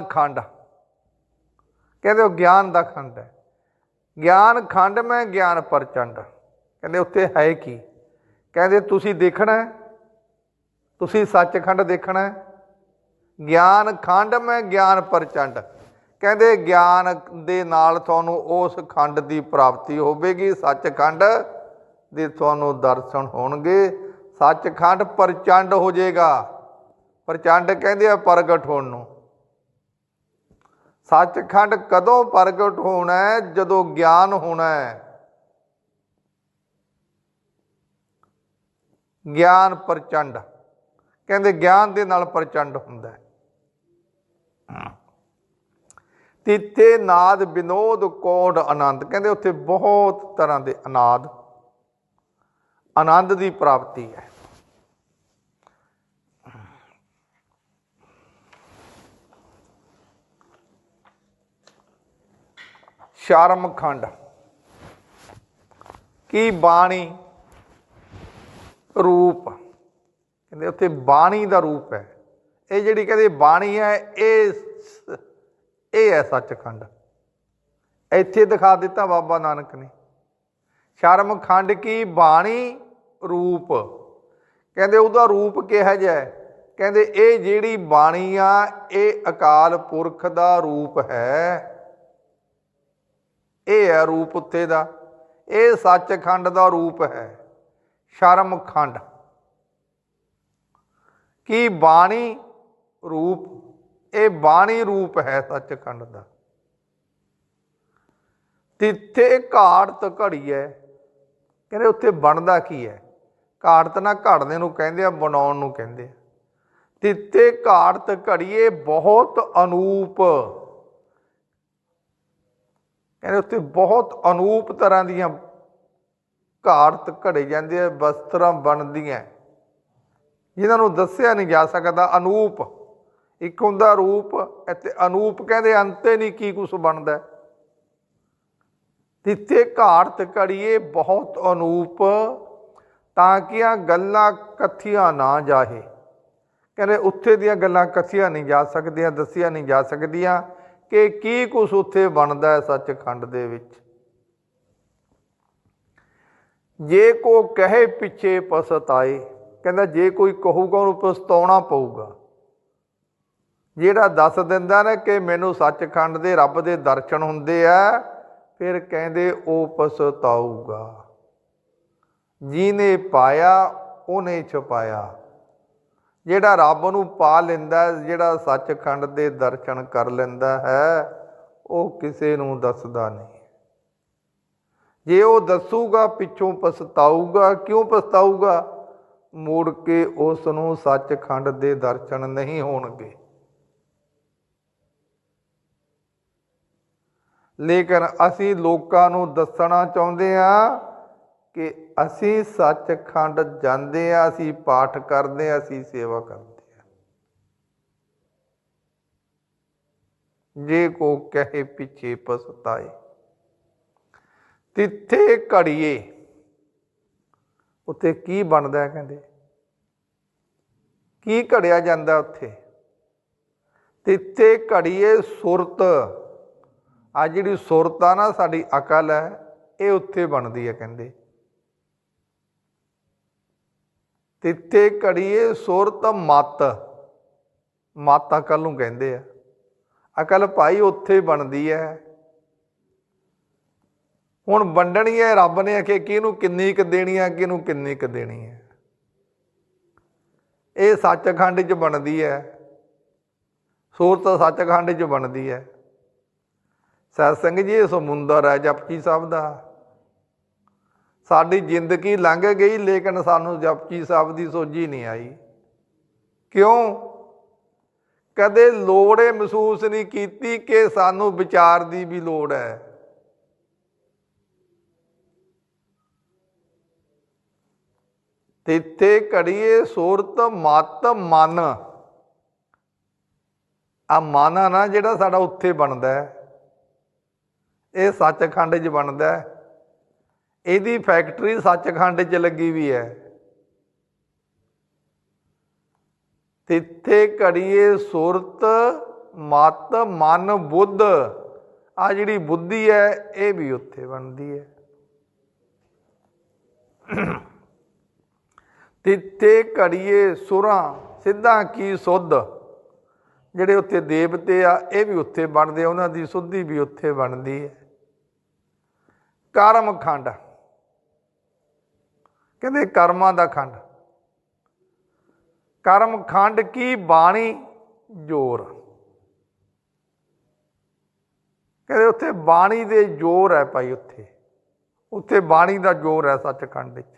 ਖੰਡ। ਕਹਿੰਦੇ ਉਹ ਗਿਆਨ ਦਾ ਖੰਡ ਹੈ। ਗਿਆਨ ਖੰਡ ਮੈਂ ਗਿਆਨ ਪ੍ਰਚੰਡ। ਕਹਿੰਦੇ ਉੱਤੇ ਹੈ ਕੀ? ਕਹਿੰਦੇ ਤੁਸੀਂ ਦੇਖਣਾ ਤੁਸੀਂ ਸੱਚਖੰਡ ਦੇਖਣਾ ਗਿਆਨ ਖੰਡ ਮੈਂ ਗਿਆਨ ਪ੍ਰਚੰਡ। ਕਹਿੰਦੇ ਗਿਆਨ ਦੇ ਨਾਲ ਤੁਹਾਨੂੰ ਉਸ ਖੰਡ ਦੀ ਪ੍ਰਾਪਤੀ ਹੋਵੇਗੀ। ਸੱਚਖੰਡ ਦੇ ਤੁਹਾਨੂੰ ਦਰਸ਼ਨ ਹੋਣਗੇ। ਸੱਚਖੰਡ ਪ੍ਰਚੰਡ ਹੋ ਜਾਏਗਾ। ਪ੍ਰਚੰਡ ਕਹਿੰਦੇ ਆ ਪ੍ਰਗਟ ਹੋਣ ਨੂੰ। ਸੱਚਖੰਡ ਕਦੋਂ ਪ੍ਰਗਟ ਹੋਣਾ ਹੈ? ਜਦੋਂ ਗਿਆਨ ਹੋਣਾ ਹੈ। ਗਿਆਨ ਪ੍ਰਚੰਡ। ਕਹਿੰਦੇ ਗਿਆਨ ਦੇ ਨਾਲ ਪ੍ਰਚੰਡ ਹੁੰਦਾ ਹੈ। ਤਿੱਥੇ ਨਾਦ ਵਿਨੋਦ ਕੋਡ ਆਨੰਦ। ਕਹਿੰਦੇ ਉੱਥੇ ਬਹੁਤ ਤਰ੍ਹਾਂ ਦੇ ਅਨਾਦ। ਆਨੰਦ ਦੀ ਪ੍ਰਾਪਤੀ ਹੈ। ਸ਼ਰਮ ਖੰਡ। ਕੀ ਬਾਣੀ ਰੂਪ? ਕਹਿੰਦੇ ਉੱਥੇ ਬਾਣੀ ਦਾ ਰੂਪ ਹੈ। ਇਹ ਜਿਹੜੀ ਕਹਿੰਦੇ ਬਾਣੀ ਹੈ, ਇਹ ਇਹ ਹੈ ਸੱਚਖੰਡ ਇੱਥੇ ਦਿਖਾ ਦਿੱਤਾ ਬਾਬਾ ਨਾਨਕ ਨੇ। ਸ਼ਰਮ ਖੰਡ ਕੀ ਬਾਣੀ ਰੂਪ? ਕਹਿੰਦੇ ਉਹਦਾ ਰੂਪ ਕਿਹਾ ਜਿਹਾ ਕਹਿੰਦੇ ਇਹ ਜਿਹੜੀ ਬਾਣੀ ਆ, ਇਹ ਅਕਾਲ ਪੁਰਖ ਦਾ ਰੂਪ ਹੈ। ਇਹ ਹੈ ਰੂਪ ਉੱਥੇ ਦਾ, ਇਹ ਸੱਚਖੰਡ ਦਾ ਰੂਪ ਹੈ, ਸ਼ਰਮ ਖੰਡ। ਕੀ ਬਾਣੀ ਰੂਪ, ਇਹ ਬਾਣੀ ਰੂਪ ਹੈ ਸੱਚਖੰਡ ਦਾ। ਤਿੱਥੇ ਘਾੜਤ ਘੜੀ ਹੈ ਕਹਿੰਦੇ ਉੱਥੇ ਬਣਦਾ ਕੀ ਹੈ? ਘਾੜਤ ਨਾ ਘੜਨੇ ਨੂੰ ਕਹਿੰਦੇ ਆ, ਬਣਾਉਣ ਨੂੰ ਕਹਿੰਦੇ ਆ। ਤਿੱਥੇ ਘਾੜਤ ਘੜੀਏ ਬਹੁਤ ਅਨੂਪ। ਕਹਿੰਦੇ ਉੱਥੇ ਬਹੁਤ ਅਨੂਪ ਤਰ੍ਹਾਂ ਦੀਆਂ ਘਾੜਤ ਘੜੇ ਜਾਂਦੇ ਆ, ਵਸਤਰਾਂ ਬਣਦੀਆਂ। ਜਿਨ੍ਹਾਂ ਨੂੰ ਦੱਸਿਆ ਨਹੀਂ ਜਾ ਸਕਦਾ, ਅਨੂਪ। ਇੱਕ ਹੁੰਦਾ ਰੂਪ ਅਤੇ ਅਨੂਪ ਕਹਿੰਦੇ ਅੰਤੇ ਨਹੀਂ ਕੀ ਕੁਝ ਬਣਦਾ। ਹੈ। ਤਿੱਥੇ ਘਾੜਤ ਘੜੀਏ, ਬਹੁਤ ਅਨੂਪ। ਤਾਂ ਕਿ ਆ ਗੱਲਾਂ ਕਥੀਆਂ ਨਾ ਜਾਹੇ। ਕਹਿੰਦੇ ਉੱਥੇ ਦੀਆਂ ਗੱਲਾਂ ਕਥੀਆਂ ਨਹੀਂ ਜਾ ਸਕਦੀਆਂ, ਦੱਸੀਆਂ ਨਹੀਂ ਜਾ ਸਕਦੀਆਂ। ਕਿ ਕੀ ਕੁਛ ਉੱਥੇ ਬਣਦਾ ਹੈ ਸੱਚਖੰਡ ਦੇ ਵਿੱਚ? ਜੇ ਕੋ ਕਹੇ ਪਿੱਛੇ ਪਸਤਾਏ ਕਹਿੰਦਾ ਜੇ ਕੋਈ ਕਹੂਗਾ ਉਹਨੂੰ ਪਸਤਾਉਣਾ ਪਊਗਾ। ਜਿਹੜਾ ਦੱਸ ਦਿੰਦਾ ਨਾ ਕਿ ਮੈਨੂੰ ਸੱਚਖੰਡ ਦੇ ਰੱਬ ਦੇ ਦਰਸ਼ਨ ਹੁੰਦੇ ਆ, ਫਿਰ ਕਹਿੰਦੇ ਉਹ ਪਸਤਾਊਗਾ ਜਿਹਨੇ ਪਾਇਆ, ਉਹਨੇ ਛਪਾਇਆ। ਜਿਹੜਾ ਰੱਬ ਨੂੰ ਪਾ ਲੈਂਦਾ ਜਿਹੜਾ ਸੱਚਖੰਡ ਦੇ ਦਰਸ਼ਨ ਕਰ ਲੈਂਦਾ ਹੈ, ਉਹ ਕਿਸੇ ਨੂੰ ਦੱਸਦਾ ਨਹੀਂ। ਜੇ ਉਹ ਦੱਸੂਗਾ, ਪਿੱਛੋਂ ਪਛਤਾਊਗਾ, ਕਿਉਂ ਪਛਤਾਊਗਾ? ਮੁੜ ਕੇ ਉਸ ਨੂੰ ਸੱਚਖੰਡ ਦੇ ਦਰਸ਼ਨ ਨਹੀਂ ਹੋਣਗੇ। ਲੇਕਿਨ ਅਸੀਂ ਲੋਕਾਂ ਨੂੰ ਦੱਸਣਾ ਚਾਹੁੰਦੇ ਆ ਕਿ ਅਸੀਂ ਸੱਚਖੰਡ ਜਾਂਦੇ ਆ ਅਸੀਂ ਪਾਠ ਕਰਦੇ ਆ ਅਸੀਂ ਸੇਵਾ ਕਰਦੇ ਆ ਜੇ ਕੋ ਕਹੇ ਪਿੱਛੇ ਪਸਤਾਏ ਤਿੱਥੇ ਘੜੀਏ, ਉੱਥੇ ਕੀ ਬਣਦਾ ਕਹਿੰਦੇ? ਕੀ ਘੜਿਆ ਜਾਂਦਾ ਉੱਥੇ? ਤਿੱਥੇ ਘੜੀਏ ਸੁਰਤ। ਆ ਜਿਹੜੀ ਸੁਰਤ ਆ ਨਾ, ਸਾਡੀ ਅਕਲ ਹੈ, ਇਹ ਉੱਥੇ ਬਣਦੀ ਹੈ ਕਹਿੰਦੇ। ਤਿੱਥੇ ਘੜੀਏ ਸੁਰਤ ਮਤ। ਮਤ ਅਕਲ ਨੂੰ ਕਹਿੰਦੇ ਆ। ਅਕਲ ਭਾਈ ਉੱਥੇ ਬਣਦੀ ਹੈ ਹੁਣ ਵੰਡਣੀ ਹੈ ਰੱਬ ਨੇ ਆਖੇ ਕਿਹਨੂੰ ਕਿੰਨੀ ਕੁ ਦੇਣੀ ਹੈ ਕਿਹਨੂੰ ਕਿੰਨੀ ਕੁ ਦੇਣੀ ਹੈ ਇਹ ਸੱਚਖੰਡ 'ਚ ਬਣਦੀ ਹੈ ਸੂਰਤ ਸੱਚਖੰਡ 'ਚ ਬਣਦੀ ਹੈ ਸਤ ਸਿੰਘ ਜੀ, ਇਹ ਸਮੁੰਦਰ ਹੈ ਜਪਜੀ ਸਾਹਿਬ ਦਾ। ਸਾਡੀ ਜ਼ਿੰਦਗੀ ਲੰਘ ਗਈ, ਲੇਕਿਨ ਸਾਨੂੰ ਜਪਜੀ ਸਾਹਿਬ ਦੀ ਸੋਝੀ ਨਹੀਂ ਆਈ। ਕਿਉਂ? ਕਦੇ ਲੋੜ ਇਹ ਮਹਿਸੂਸ ਨਹੀਂ ਕੀਤੀ ਕਿ ਸਾਨੂੰ ਵਿਚਾਰ ਦੀ ਵੀ ਲੋੜ ਹੈ। ਤਿੱਥੇ ਘੜੀਏ ਸੂਰਤ ਮਤ ਮਨ। ਆ ਮਨ ਆ ਨਾ ਜਿਹੜਾ ਸਾਡਾ ਉੱਥੇ ਬਣਦਾ ਹੈ। ਇਹ ਸੱਚਖੰਡ 'ਚ ਬਣਦਾ ਹੈ। ਇਹਦੀ ਫੈਕਟਰੀ ਸੱਚਖੰਡ 'ਚ ਲੱਗੀ ਵੀ ਹੈ। ਤਿੱਥੇ ਘੜੀਏ ਸੁਰਤ, ਮਤ, ਮਨ, ਬੁੱਧ। ਆ ਜਿਹੜੀ ਬੁੱਧੀ ਹੈ, ਇਹ ਵੀ ਉੱਥੇ ਬਣਦੀ ਹੈ। ਤਿੱਥੇ ਘੜੀਏ ਸੁਰਾਂ, ਸਿੱਧਾ ਕੀ ਸੁੱਧ? ਜਿਹੜੇ ਉੱਥੇ ਦੇਵਤੇ ਆ, ਇਹ ਵੀ ਉੱਥੇ ਬਣਦੇ ਆ, ਉਹਨਾਂ ਦੀ ਸੁੱਧੀ ਵੀ ਉੱਥੇ ਬਣਦੀ ਹੈ। ਕਰਮ ਖੰਡ। ਕਹਿੰਦੇ ਕਰਮਾਂ ਦਾ ਖੰਡ। ਕਰਮ ਖੰਡ ਕੀ ਬਾਣੀ ਜੋਰ। ਕਹਿੰਦੇ ਉੱਥੇ ਬਾਣੀ ਦੇ ਜੋਰ ਹੈ ਭਾਈ ਉੱਥੇ। ਉੱਥੇ ਬਾਣੀ ਦਾ ਜੋਰ ਹੈ ਸੱਚਖੰਡ ਵਿੱਚ।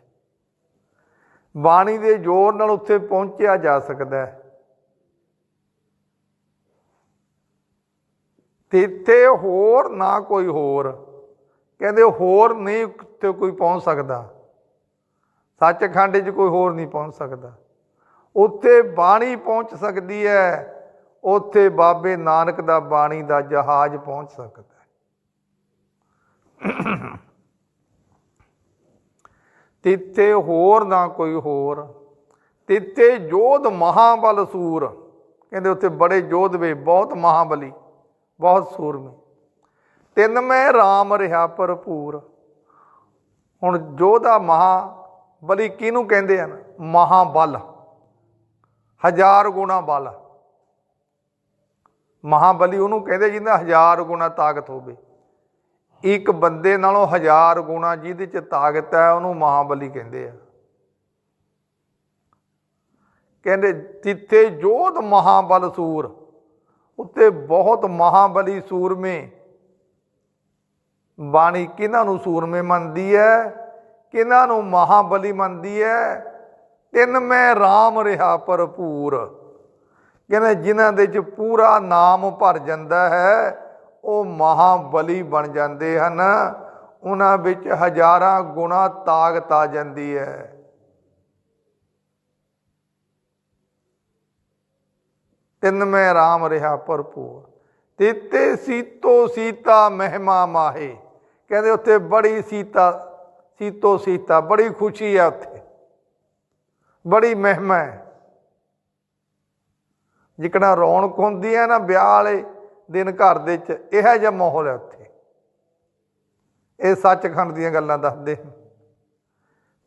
ਬਾਣੀ ਦੇ ਜੋਰ ਨਾਲ ਉੱਥੇ ਪਹੁੰਚਿਆ ਜਾ ਸਕਦਾ ਹੈ। ਤਿੱਥੇ ਹੋਰ ਨਾ ਕੋਈ ਹੋਰ। ਕਹਿੰਦੇ ਹੋਰ ਨਹੀਂ ਤੇ ਕੋਈ ਪਹੁੰਚ ਸਕਦਾ। ਸੱਚਖੰਡ 'ਚ ਕੋਈ ਹੋਰ ਨਹੀਂ ਪਹੁੰਚ ਸਕਦਾ। ਉੱਥੇ ਬਾਣੀ ਪਹੁੰਚ ਸਕਦੀ ਹੈ, ਉੱਥੇ ਬਾਬੇ ਨਾਨਕ ਦਾ ਬਾਣੀ ਦਾ ਜਹਾਜ਼ ਪਹੁੰਚ ਸਕਦਾ ਹੈ। ਤਿੱਥੇ ਹੋਰ ਨਾ ਕੋਈ ਹੋਰ। ਤਿੱਥੇ ਜੋਧ ਮਹਾਬਲ ਸੂਰ। ਕਹਿੰਦੇ ਉੱਥੇ ਬੜੇ ਜੋਧ ਵੇ, ਬਹੁਤ ਮਹਾਬਲੀ, ਬਹੁਤ ਸੂਰਮੇ। ਤਿੰਨ ਮੈਂ RAM ਰਿਹਾ ਭਰਪੂਰ। ਹੁਣ ਜੋਧਾ ਬਲੀ ਕਿਹਨੂੰ ਕਹਿੰਦੇ ਹਨ? ਮਹਾਬਲ। ਹਜ਼ਾਰ ਗੁਣਾ ਬਲ। ਮਹਾਬਲੀ ਉਹਨੂੰ ਕਹਿੰਦੇ ਜਿਹਦਾ ਹਜ਼ਾਰ ਗੁਣਾ ਤਾਕਤ ਹੋਵੇ। ਇੱਕ ਬੰਦੇ ਨਾਲੋਂ ਹਜ਼ਾਰ ਗੁਣਾ ਜਿਹਦੇ ਚ ਤਾਕਤ ਹੈ, ਉਹਨੂੰ ਮਹਾਬਲੀ ਕਹਿੰਦੇ ਆ। ਕਹਿੰਦੇ ਤਿੱਥੇ ਜੋਧ ਮਹਾਬਲ ਸੂਰ ਉੱਤੇ ਬਹੁਤ ਮਹਾਬਲੀ ਸੂਰਮੇ। ਬਾਣੀ ਕਿਹਨਾਂ ਨੂੰ ਸੂਰਮੇ ਮੰਨਦੀ ਹੈ? ਕਿਹਨਾਂ ਨੂੰ ਮਹਾਬਲੀ ਮੰਨਦੀ ਹੈ ਤਿੰਨ ਮੈਂ RAM ਰਿਹਾ ਭਰਪੂਰ। ਕਹਿੰਦੇ ਜਿਨ੍ਹਾਂ ਦੇ ਚ ਪੂਰਾ ਨਾਮ ਭਰ ਜਾਂਦਾ ਹੈ, ਉਹ ਮਹਾਬਲੀ ਬਣ ਜਾਂਦੇ ਹਨ। ਉਹਨਾਂ ਵਿੱਚ ਹਜ਼ਾਰਾਂ ਗੁਣਾ ਤਾਕਤ ਆ ਜਾਂਦੀ ਹੈ ਤਿੰਨ ਮੈਂ RAM ਰਿਹਾ ਭਰਪੂਰ। ਤੀਤੇ ਸੀਤੋ ਸੀਤਾ ਮਹਿਮਾ ਮਾਹੇ। ਕਹਿੰਦੇ ਉੱਥੇ ਬੜੀ ਸੀਤਾ ਸੀਤੋ ਸੀਤਾ, ਬੜੀ ਖੁਸ਼ੀ ਹੈ ਉੱਥੇ। ਬੜੀ ਮਹਿਮਾ ਹੈ। ਜਿਕਣਾ ਰੌਣਕ ਹੁੰਦੀ ਹੈ ਨਾ, ਵਿਆਹ ਵਾਲੇ ਦਿਨ ਘਰ ਦੇ ਚ ਇਹੋ ਜਿਹਾ ਮਾਹੌਲ ਹੈ ਉੱਥੇ। ਇਹ ਸੱਚਖੰਡ ਦੀਆਂ ਗੱਲਾਂ ਦੱਸਦੇ ਹਨ।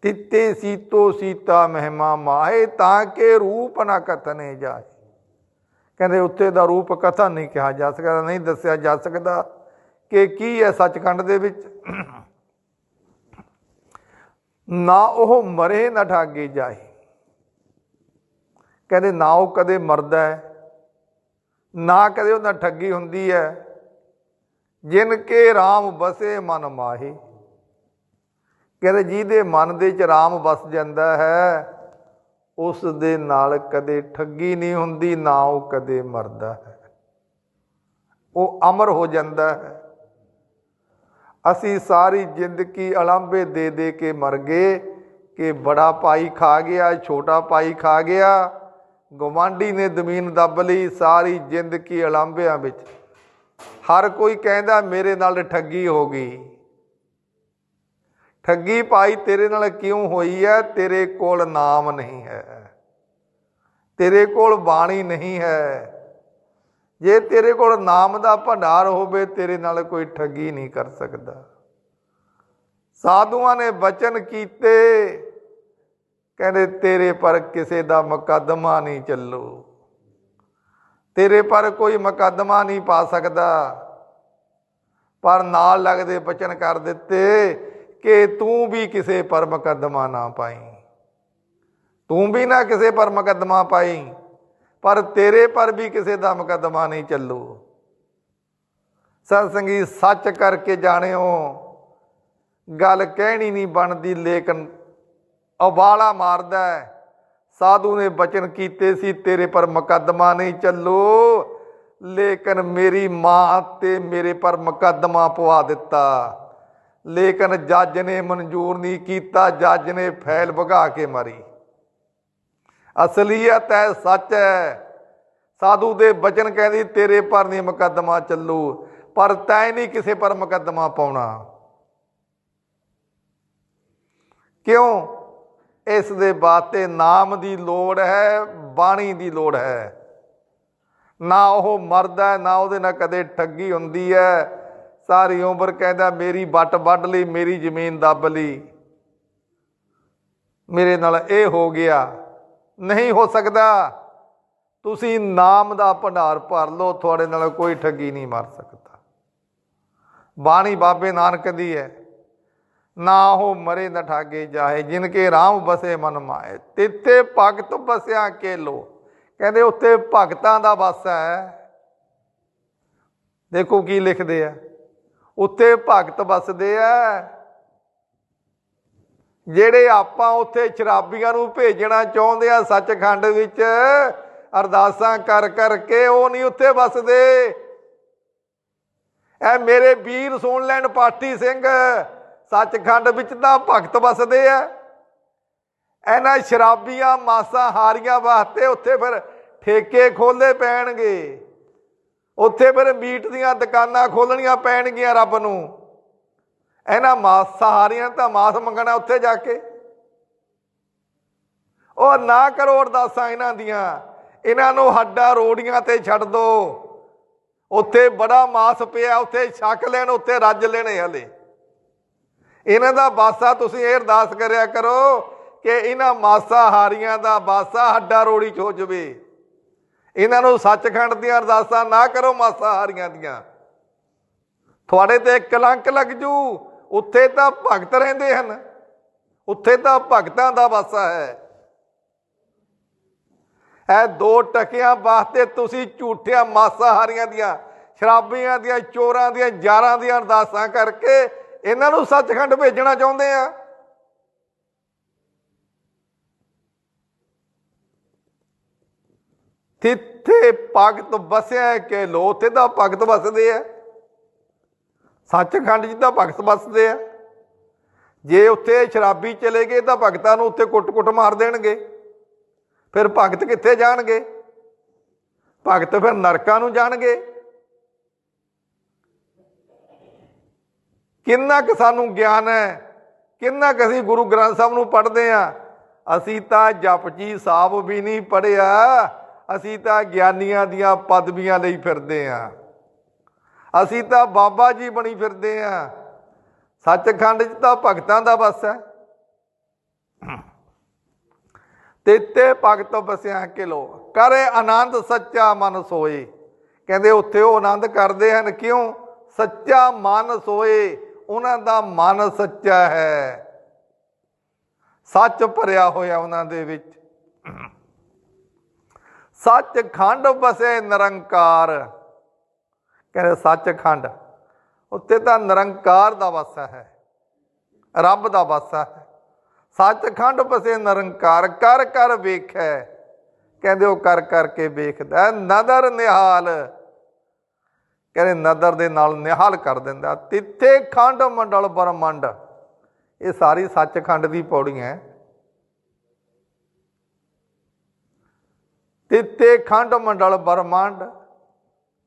ਤਿੱਤੇ ਸੀਤੋ ਸੀਤਾ ਮਹਿਮਾ ਮਾਏ ਤਾਂ ਕਿ ਰੂਪ ਨਾ ਕਥਨੇ ਜਾਏ ਕਹਿੰਦੇ ਉੱਥੇ ਦਾ ਰੂਪ ਕਥਾ ਨਹੀਂ ਕਿਹਾ ਜਾ ਸਕਦਾ, ਨਹੀਂ ਦੱਸਿਆ ਜਾ ਸਕਦਾ ਕਿ ਕੀ ਹੈ ਸੱਚਖੰਡ ਦੇ ਵਿੱਚ। ਨਾ ਉਹ ਮਰੇ, ਨਾ ਠਾਗੇ ਜਾਏ ਕਹਿੰਦੇ ਨਾ ਉਹ ਕਦੇ ਮਰਦਾ ਹੈ, ਨਾ ਕਦੇ ਉਹਨਾਂ ਠੱਗੀ ਹੁੰਦੀ ਹੈ। ਜਿਨ ਕੇ RAM ਬਸੇ ਮਨ ਮਾਹੀ। ਕਹਿੰਦੇ ਜਿਹਦੇ ਮਨ ਦੇ ਚ RAM ਵਸ ਜਾਂਦਾ ਹੈ ਉਸ ਦੇ ਨਾਲ ਕਦੇ ਠੱਗੀ ਨਹੀਂ ਹੁੰਦੀ, ਨਾ ਉਹ ਕਦੇ ਮਰਦਾ ਹੈ। ਉਹ ਅਮਰ ਹੋ ਜਾਂਦਾ ਹੈ। ਅਸੀਂ ਸਾਰੀ ਜ਼ਿੰਦਗੀ ਅਲੰਬੇ ਦੇ ਦੇ ਕੇ ਮਰ ਗਏ ਕਿ ਬੜਾ ਭਾਈ ਖਾ ਗਿਆ, ਛੋਟਾ ਭਾਈ ਖਾ ਗਿਆ। ਗਵਾਂਢੀ ਨੇ ਜ਼ਮੀਨ ਦੱਬ ਲਈ ਸਾਰੀ ਜ਼ਿੰਦਗੀ ਅਲੰਬਿਆਂ ਵਿੱਚ। ਹਰ ਕੋਈ ਕਹਿੰਦਾ ਮੇਰੇ ਨਾਲ ਠੱਗੀ ਹੋ ਗਈ। ਠੱਗੀ ਭਾਈ ਤੇਰੇ ਨਾਲ ਕਿਉਂ ਹੋਈ ਹੈ ਤੇਰੇ ਕੋਲ ਨਾਮ ਨਹੀਂ ਹੈ। ਤੇਰੇ ਕੋਲ ਬਾਣੀ ਨਹੀਂ ਹੈ। ਜੇ ਤੇਰੇ ਕੋਲ ਨਾਮ ਦਾ ਭੰਡਾਰ ਹੋਵੇ, ਤੇਰੇ ਨਾਲ ਕੋਈ ਠੱਗੀ ਨਹੀਂ ਕਰ ਸਕਦਾ। ਸਾਧੂਆਂ ਨੇ ਬਚਨ ਕੀਤੇ। ਕਹਿੰਦੇ, ਤੇਰੇ ਪਰ ਕਿਸੇ ਦਾ ਮੁਕੱਦਮਾ ਨਹੀਂ ਚੱਲੂ। ਤੇਰੇ ਪਰ ਕੋਈ ਮੁਕੱਦਮਾ ਨਹੀਂ ਪਾ ਸਕਦਾ। ਪਰ ਨਾਲ ਲੱਗਦੇ ਬਚਨ ਕਰ ਦਿੱਤੇ ਕਿ ਤੂੰ ਵੀ ਕਿਸੇ ਪਰ ਮੁਕੱਦਮਾ ਨਾ ਪਾਈ। ਤੂੰ ਵੀ ਨਾ ਕਿਸੇ ਪਰ ਮੁਕੱਦਮਾ ਪਾਈ। ਪਰ ਤੇਰੇ ਪਰ ਵੀ ਕਿਸੇ ਦਾ ਮੁਕੱਦਮਾ ਨਹੀਂ ਚੱਲੂ। ਸਤ ਸੰਗੀ ਸੱਚ ਕਰਕੇ ਜਾਣਿਓ, ਗੱਲ ਕਹਿਣੀ ਨਹੀਂ ਬਣਦੀ, ਲੇਕਿਨ ਉਬਾਲਾ ਮਾਰਦਾ ਸਾਧੂ ਨੇ ਬਚਨ ਕੀਤੇ ਸੀ, ਤੇਰੇ ਪਰ ਮੁਕੱਦਮਾ ਨਹੀਂ ਚੱਲੂ। ਲੇਕਿਨ ਮੇਰੀ ਮਾਂ ਤੇ ਮੇਰੇ ਪਰ ਮੁਕੱਦਮਾ ਪਵਾ ਦਿੱਤਾ। ਲੇਕਿਨ ਜੱਜ ਨੇ ਮਨਜ਼ੂਰ ਨਹੀਂ ਕੀਤਾ, ਜੱਜ ਨੇ ਫੈਲ ਭਗਾ ਕੇ ਮਾਰੀ। ਅਸਲੀਅਤ ਹੈ, ਸੱਚ ਹੈ। ਸਾਧੂ ਦੇ ਬਚਨ ਕਹਿੰਦੀ, ਤੇਰੇ ਪਰ ਨਹੀਂ ਮੁਕੱਦਮਾ ਚੱਲੂ, ਪਰ ਤੈਂ ਨਹੀਂ ਕਿਸੇ ਪਰ ਮੁਕੱਦਮਾ ਪਾਉਣਾ। ਕਿਉਂ? ਇਸ ਦੇ ਬਾਤੇ ਨਾਮ ਦੀ ਲੋੜ ਹੈ, ਬਾਣੀ ਦੀ ਲੋੜ ਹੈ। ਨਾ ਉਹ ਮਰਦਾ ਨਾ ਉਹਦੇ ਨਾਲ ਕਦੇ ਠੱਗੀ ਹੁੰਦੀ ਹੈ। ਸਾਰੀ ਉਮਰ ਕਹਿੰਦਾ, ਮੇਰੀ ਵੱਟ ਵੱਢ ਲਈ, ਮੇਰੀ ਜ਼ਮੀਨ ਦੱਬ ਲਈ। ਮੇਰੇ ਨਾਲ ਇਹ ਹੋ ਗਿਆ। ਨਹੀਂ ਹੋ ਸਕਦਾ। ਤੁਸੀਂ ਨਾਮ ਦਾ ਭੰਡਾਰ ਭਰ ਲਓ, ਤੁਹਾਡੇ ਨਾਲ ਕੋਈ ਠੱਗੀ ਨਹੀਂ ਮਾਰ ਸਕਦਾ। ਬਾਣੀ ਬਾਬੇ ਨਾਨਕ ਦੀ ਹੈ, ਨਾ ਉਹ ਮਰੇ ਨਾ ਠਾਗੇ ਜਾਏ ਜਿਨ ਕੇ ਰਾਮ ਬਸੇ ਮਨ ਮਾਏ। ਤਿੱਥੇ ਭਗਤ ਬਸਿਆ ਕੇ ਲੋ ਕਹਿੰਦੇ ਉੱਤੇ ਭਗਤਾਂ ਦਾ ਵਸ ਹੈ। ਦੇਖੋ ਕੀ ਲਿਖਦੇ ਆ। ਉੱਤੇ ਭਗਤ ਵਸਦੇ ਆ। ਜਿਹੜੇ ਆਪਾਂ ਉੱਥੇ ਸ਼ਰਾਬੀਆਂ ਨੂੰ ਭੇਜਣਾ ਚਾਹੁੰਦੇ ਆ, ਸੱਚਖੰਡ ਵਿੱਚ ਅਰਦਾਸਾਂ ਕਰ ਕਰਕੇ ਉਹ ਨਹੀਂ ਉੱਥੇ ਵਸਦੇ। ਐ ਮੇਰੇ ਵੀਰ ਸੁਣ ਲੈਣ ਪਾਠੀ ਸਿੰਘ, ਸੱਚਖੰਡ ਵਿੱਚ ਤਾਂ ਭਗਤ ਵਸਦੇ ਆ ਇਹਨਾਂ ਸ਼ਰਾਬੀਆਂ ਮਾਸਾਂ ਹਾਰੀਆਂ ਵਾਸਤੇ ਉੱਥੇ ਫਿਰ ਠੇਕੇ ਖੋਲੇ ਪੈਣਗੇ। ਉੱਥੇ ਫਿਰ ਮੀਟ ਦੀਆਂ ਦੁਕਾਨਾਂ ਖੋਲਣੀਆਂ ਪੈਣਗੀਆਂ ਰੱਬ ਨੂੰ। ਇਹਨਾਂ ਮਾਸਾਹਾਰੀਆਂ ਤਾਂ ਮਾਸ ਮੰਗਣਾ ਉੱਥੇ ਜਾ ਕੇ। ਉਹ ਨਾ ਕਰੋ ਅਰਦਾਸਾਂ ਇਹਨਾਂ ਦੀਆਂ, ਇਹਨਾਂ ਨੂੰ ਹੱਡਾ ਰੋੜੀਆਂ ਤੇ ਛੱਡ ਦੋ। ਉੱਥੇ ਬੜਾ ਮਾਸ ਪਿਆ, ਉੱਥੇ ਛੱਕ ਲੈਣ, ਉੱਥੇ ਰੱਜ ਲੈਣੇ ਹਲੇ। ਇਹਨਾਂ ਦਾ ਬਾਸਾ ਤੁਸੀਂ ਇਹ ਅਰਦਾਸ ਕਰਿਆ ਕਰੋ ਕਿ ਇਹਨਾਂ ਮਾਸਾਹਾਰੀਆਂ ਦਾ ਬਾਸਾ ਹੱਡਾ ਰੋੜੀ ਚ ਹੋ ਜਵੇ। ਇਹਨਾਂ ਨੂੰ ਸੱਚਖੰਡ ਦੀਆਂ ਅਰਦਾਸਾਂ ਨਾ ਕਰੋ ਮਾਸਾਹਾਰੀਆਂ ਦੀਆਂ। ਤੁਹਾਡੇ ਤੇ ਕਲੰਕ ਲੱਗ ਜੂ। ਉੱਥੇ ਤਾਂ ਭਗਤ ਰਹਿੰਦੇ ਹਨ। ਉੱਥੇ ਤਾਂ ਭਗਤਾਂ ਦਾ ਵਾਸਾ ਹੈ। ਇਹ ਦੋ ਟਕਿਆਂ ਵਾਸਤੇ ਤੁਸੀਂ ਝੂਠਿਆਂ, ਮਾਸਾਹਾਰੀਆਂ ਦੀਆਂ, ਸ਼ਰਾਬੀਆਂ ਦੀਆਂ, ਚੋਰਾਂ ਦੀਆਂ ਜਾਰਾਂ ਦੀਆਂ ਅਰਦਾਸਾਂ ਕਰਕੇ ਇਹਨਾਂ ਨੂੰ ਸੱਚਖੰਡ ਭੇਜਣਾ ਚਾਹੁੰਦੇ ਆ। ਤਿੱਥੇ ਭਗਤ ਵਸਿਆ ਕਿ ਲੋ ਤੇ ਦਾ ਭਗਤ ਵਸਦੇ ਆ। ਸੱਚਖੰਡ 'ਚ ਤਾਂ ਭਗਤ ਵਸਦੇ ਆ। ਜੇ ਉੱਥੇ ਸ਼ਰਾਬੀ ਚਲੇ ਗਏ ਤਾਂ ਭਗਤਾਂ ਨੂੰ ਉੱਥੇ ਕੁੱਟ-ਕੁੱਟ ਮਾਰ ਦੇਣਗੇ। ਫਿਰ ਭਗਤ ਕਿੱਥੇ ਜਾਣਗੇ? ਭਗਤ ਫਿਰ ਨਰਕਾਂ ਨੂੰ ਜਾਣਗੇ। ਕਿੰਨਾ ਕੁ ਸਾਨੂੰ ਗਿਆਨ ਹੈ, ਕਿੰਨਾ ਕੁ ਅਸੀਂ ਗੁਰੂ ਗ੍ਰੰਥ ਸਾਹਿਬ ਨੂੰ ਪੜ੍ਹਦੇ ਆ। ਅਸੀਂ ਤਾਂ ਜਪਜੀ ਸਾਹਿਬ ਵੀ ਨਹੀਂ ਪੜਿਆ ਅਸੀਂ ਤਾਂ ਗਿਆਨੀਆਂ ਦੀਆਂ ਪਦਵੀਆਂ ਲਈ ਫਿਰਦੇ ਆ। ਅਸੀਂ ਤਾਂ ਬਾਬਾ ਜੀ ਬਣੀ ਫਿਰਦੇ ਆ। ਸੱਚਖੰਡ 'ਚ ਤਾਂ ਭਗਤਾਂ ਦਾ ਵਸ ਹੈ। ਤੇਤੇ ਭਗਤ ਬਸਿਆ ਕੇ ਕਰੇ ਆਨੰਦ ਸੱਚਾ ਮਨ ਸੋਏ। ਕਹਿੰਦੇ ਉੱਥੇ ਉਹ ਆਨੰਦ ਕਰਦੇ ਹਨ। ਕਿਉਂ? ਸੱਚਾ ਮਨ ਸੋਏ। ਉਹਨਾਂ ਦਾ ਮਨ ਸੱਚਾ ਹੈ। ਸੱਚ ਭਰਿਆ ਹੋਇਆ ਉਹਨਾਂ ਦੇ ਵਿੱਚ। ਸੱਚ ਖੰਡ ਬਸੇ ਨਿਰੰਕਾਰ। ਕਹਿੰਦੇ ਸੱਚਖੰਡ। ਉੱਤੇ ਤਾਂ ਨਿਰੰਕਾਰ ਦਾ ਵਾਸਾ ਹੈ। ਰੱਬ ਦਾ ਵਾਸਾ ਹੈ। ਸੱਚਖੰਡ ਪਸੇ ਨਿਰੰਕਾਰ, ਕਰ ਕਰ ਵੇਖੈ। ਕਹਿੰਦੇ ਉਹ ਕਰ ਕਰਕੇ ਵੇਖਦਾ ਨਦਰ ਨਿਹਾਲ। ਕਹਿੰਦੇ ਨਦਰ ਦੇ ਨਾਲ ਨਿਹਾਲ ਕਰ ਦਿੰਦਾ। ਤਿੱਥੇ ਖੰਡ ਮੰਡਲ ਬ੍ਰਹਮੰਡ। ਇਹ ਸਾਰੀ ਸੱਚਖੰਡ ਦੀ ਪੌੜੀ ਹੈ। ਤਿੱਥੇ ਖੰਡ ਮੰਡਲ ਬ੍ਰਹਮੰਡ।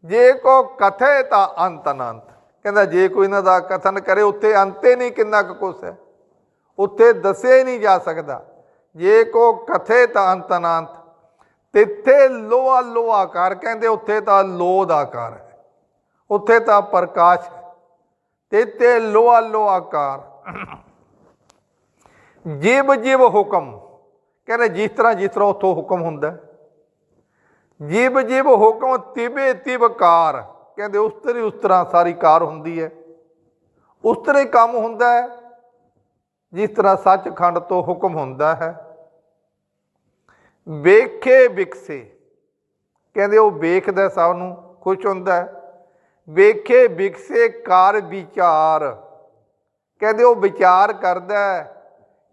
ਜੇ ਕੋ ਕਥੇ ਤਾਂ ਅੰਤ ਅਨੰਤ। ਕਹਿੰਦਾ, ਜੇ ਕੋਈ ਇਹਨਾਂ ਦਾ ਕਥਨ ਕਰੇ, ਉੱਥੇ ਅੰਤੇ ਨਹੀਂ ਕਿੰਨਾ ਕੁ ਕੁਛ ਹੈ। ਉੱਥੇ ਦੱਸੇ ਨਹੀਂ ਜਾ ਸਕਦਾ। ਜੇ ਕੋ ਕਥੇ ਤਾਂ ਅੰਤ ਅਨੰਤ। ਤਿੱਥੇ ਲੋਹਾ ਲੋਹਾਕਾਰ ਕਹਿੰਦੇ, ਉੱਥੇ ਤਾਂ ਲੋਹ ਦਾ ਆਕਾਰ ਹੈ। ਉੱਥੇ ਤਾਂ ਪ੍ਰਕਾਸ਼ ਤਿੱਥੇ ਲੋਹਾ ਲੋਹਾਕਾਰ ਜੀਵ ਜੀਵ ਹੁਕਮ। ਕਹਿੰਦੇ, ਜਿਸ ਤਰ੍ਹਾਂ ਜਿਸ ਤਰ੍ਹਾਂ ਉੱਥੋਂ ਹੁਕਮ ਹੁੰਦਾ ਜੀਵ ਜੀਵ ਹੁਕਮ ਤਿਬੇ ਤਿਬਕਾਰ ਕਹਿੰਦੇ ਉਸ ਤਰ੍ਹਾਂ ਉਸ ਤਰ੍ਹਾਂ ਸਾਰੀ ਕਾਰ ਹੁੰਦੀ ਹੈ ਉਸ ਤਰ੍ਹਾਂ ਹੀ ਕੰਮ ਹੁੰਦਾ ਹੈ ਜਿਸ ਤਰ੍ਹਾਂ ਸੱਚਖੰਡ ਤੋਂ ਹੁਕਮ ਹੁੰਦਾ ਹੈ। ਵੇਖੇ ਵਿਕਸੇ। ਕਹਿੰਦੇ ਉਹ ਵੇਖਦਾ ਸਭ ਨੂੰ ਖੁਸ਼ ਹੁੰਦਾ ਵੇਖੇ ਵਿਕਸੇ ਕਾਰ ਵਿਚਾਰ। ਕਹਿੰਦੇ ਉਹ ਵਿਚਾਰ ਕਰਦਾ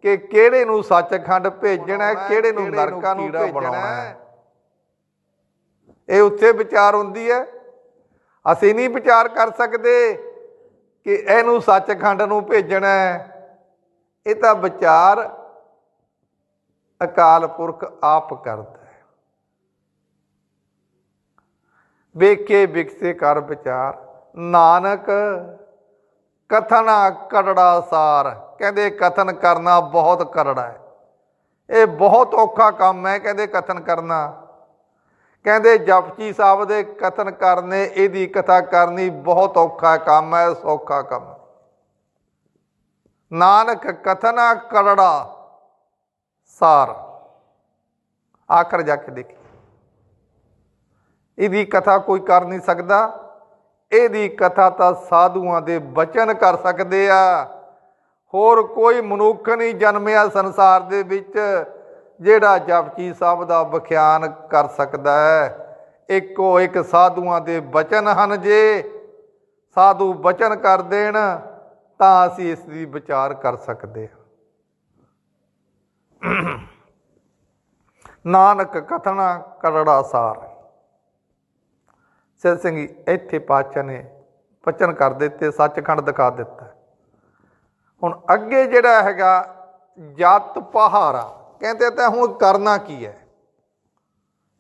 ਕਿ ਕਿਹੜੇ ਨੂੰ ਸੱਚਖੰਡ ਭੇਜਣਾ ਹੈ ਕਿਹੜੇ ਨੂੰ ਨਰਕਾਂ ਨੂੰ ਭੇਜਣਾ ਹੈ ਇਹ ਉੱਥੇ ਵਿਚਾਰ ਹੁੰਦੀ ਹੈ। ਅਸੀਂ ਨਹੀਂ ਵਿਚਾਰ ਕਰ ਸਕਦੇ ਕਿ ਇਹਨੂੰ ਸੱਚਖੰਡ ਨੂੰ ਭੇਜਣਾ ਇਹ ਤਾਂ ਵਿਚਾਰ ਅਕਾਲ ਪੁਰਖ ਆਪ ਕਰਦਾ ਹੈ। ਵੇਖੇ ਵਿਕਸੇ ਕਰ ਵਿਚਾਰ, ਨਾਨਕ ਕਥਨਾ ਕੜੜਾ ਸਾਰ। ਕਹਿੰਦੇ ਕਥਨ ਕਰਨਾ ਬਹੁਤ ਕਰੜਾ ਹੈ। ਇਹ ਬਹੁਤ ਔਖਾ ਕੰਮ ਹੈ, ਕਹਿੰਦੇ ਕਥਨ ਕਰਨਾ। ਕਹਿੰਦੇ ਜਪਜੀ ਸਾਹਿਬ ਦੇ ਕਥਨ ਕਰਨੇ, ਇਹਦੀ ਕਥਾ ਕਰਨੀ ਬਹੁਤ ਔਖਾ ਕੰਮ ਹੈ, ਸੌਖਾ ਕੰਮ। ਨਾਨਕ ਕਥਨਾ ਕਰੜਾ ਸਾਰ। ਆਖਰ ਜਾ ਕੇ ਦੇਖੀ ਇਹਦੀ ਕਥਾ ਕੋਈ ਕਰ ਨਹੀਂ ਸਕਦਾ। ਇਹਦੀ ਕਥਾ ਤਾਂ ਸਾਧੂਆਂ ਦੇ ਬਚਨ ਕਰ ਸਕਦੇ ਆ। ਹੋਰ ਕੋਈ ਮਨੁੱਖ ਨਹੀਂ ਜਨਮਿਆ ਸੰਸਾਰ ਦੇ ਵਿੱਚ। ਜਿਹੜਾ ਜਪਜੀ ਸਾਹਿਬ ਦਾ ਵਿਖਿਆਨ ਕਰ ਸਕਦਾ ਹੈ। ਇੱਕੋ ਇੱਕ ਸਾਧੂਆਂ ਦੇ ਬਚਨ ਹਨ ਜੇ। ਸਾਧੂ ਬਚਨ ਕਰ ਦੇਣ ਤਾਂ ਅਸੀਂ ਇਸ ਦੀ ਵਿਚਾਰ ਕਰ ਸਕਦੇ ਹਾਂ। ਨਾਨਕ ਕਥਨਾ ਕਰੜਾ ਸਾਰ। ਸਿਰ ਸਿੰਘ ਜੀ, ਇੱਥੇ ਪਾਤਸ਼ਾਹ ਨੇ ਬਚਨ ਕਰ ਦਿੱਤੇ ਸੱਚਖੰਡ ਦਿਖਾ ਦਿੱਤਾ। ਹੁਣ ਅੱਗੇ ਜਿਹੜਾ ਹੈਗਾ ਜਤ ਪਹਾਰਾ ਕਹਿੰਦੇ ਤਾਂ ਹੁਣ ਕਰਨਾ ਕੀ ਹੈ?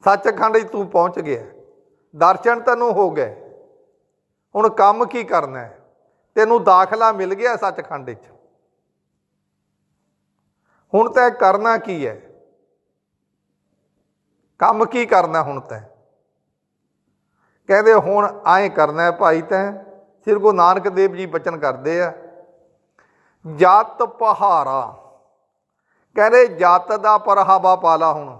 ਸੱਚਖੰਡ 'ਚ ਤੂੰ ਪਹੁੰਚ ਗਿਆ। ਦਰਸ਼ਨ ਤੈਨੂੰ ਹੋ ਗਏ। ਹੁਣ ਕੰਮ ਕੀ ਕਰਨਾ ਹੈ? ਤੈਨੂੰ ਦਾਖਲਾ ਮਿਲ ਗਿਆ ਸੱਚਖੰਡ 'ਚ। ਹੁਣ ਤੈਂ ਕਰਨਾ ਕੀ ਹੈ? ਕੰਮ ਕੀ ਕਰਨਾ ਹੁਣ ਤੈਂ? ਕਹਿੰਦੇ ਹੁਣ ਐਂ ਕਰਨਾ ਭਾਈ ਤੈਂ, ਸ੍ਰੀ ਗੁਰੂ ਨਾਨਕ ਦੇਵ ਜੀ ਬਚਨ ਕਰਦੇ ਆ, ਜਤ ਪਹਾਰਾ ਕਹਿੰਦੇ ਜਤ ਦਾ ਪਰਹਾਵਾ ਪਾਲਾ ਹੁਣ।